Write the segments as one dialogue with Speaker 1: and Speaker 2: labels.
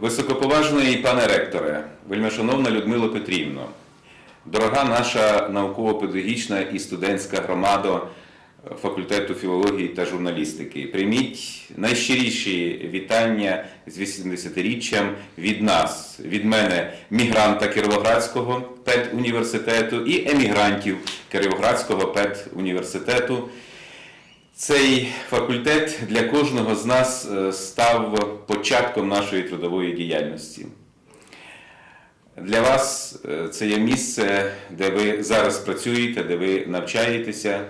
Speaker 1: Високоповажний пане ректоре, вельмишановна Людмила Петрівна, дорога наша науково-педагогічна і студентська громада факультету філології та журналістики, прийміть найщиріші вітання з 80-річчям від нас, від мене, мігранта Кіровоградського педуніверситету і емігрантів Кіровоградського педуніверситету. Цей факультет для кожного з нас е, став початком нашої трудової діяльності. Для вас е, це є місце, де ви зараз працюєте, де ви навчаєтеся.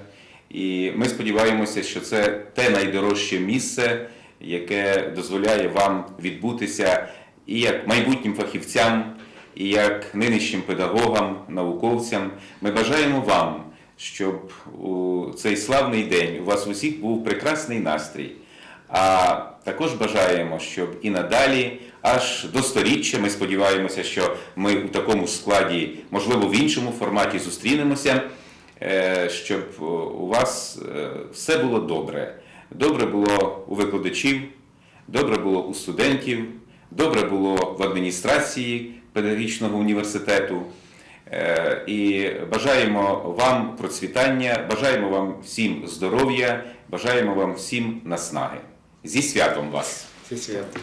Speaker 1: І ми сподіваємося, що це те найдорожче місце, яке дозволяє вам відбутися і як майбутнім фахівцям, і як нинішнім педагогам, науковцям. Ми бажаємо вам, щоб у цей славний день у вас усіх був прекрасний настрій. А також бажаємо, щоб і надалі, аж до сторіччя, ми сподіваємося, що ми у такому складі, можливо, в іншому форматі зустрінемося, е, щоб у вас е, все було добре. Добре було у викладачів, добре було у студентів, добре було в адміністрації педагогічного університету. І бажаємо вам процвітання, бажаємо вам всім здоров'я, бажаємо вам всім наснаги. Зі святом вас!
Speaker 2: Зі свято.